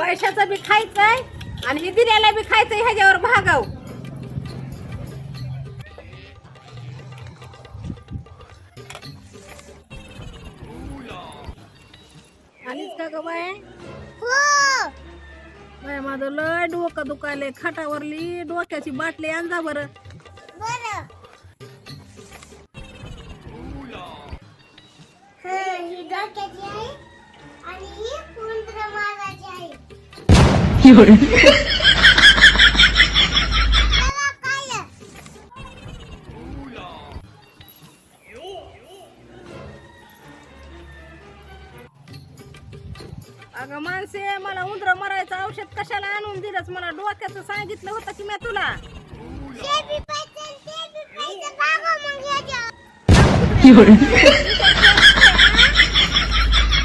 पैशाचं बी खायचंय आणि हे दिलेला बी खायचंय ह्याच्यावर भागाव आलीच का ग बाय हो. बाय माझं लय डोकं दुखायलंय. खाटावरली डोक्याची बाटली आणजा बरं. बरं. डोक्याची अगं माणसे मला उंदर मरायचं औषध कशाला आणून दिलंच मला डोक्याचं सांगितलं होतं की मी तुला. ते बी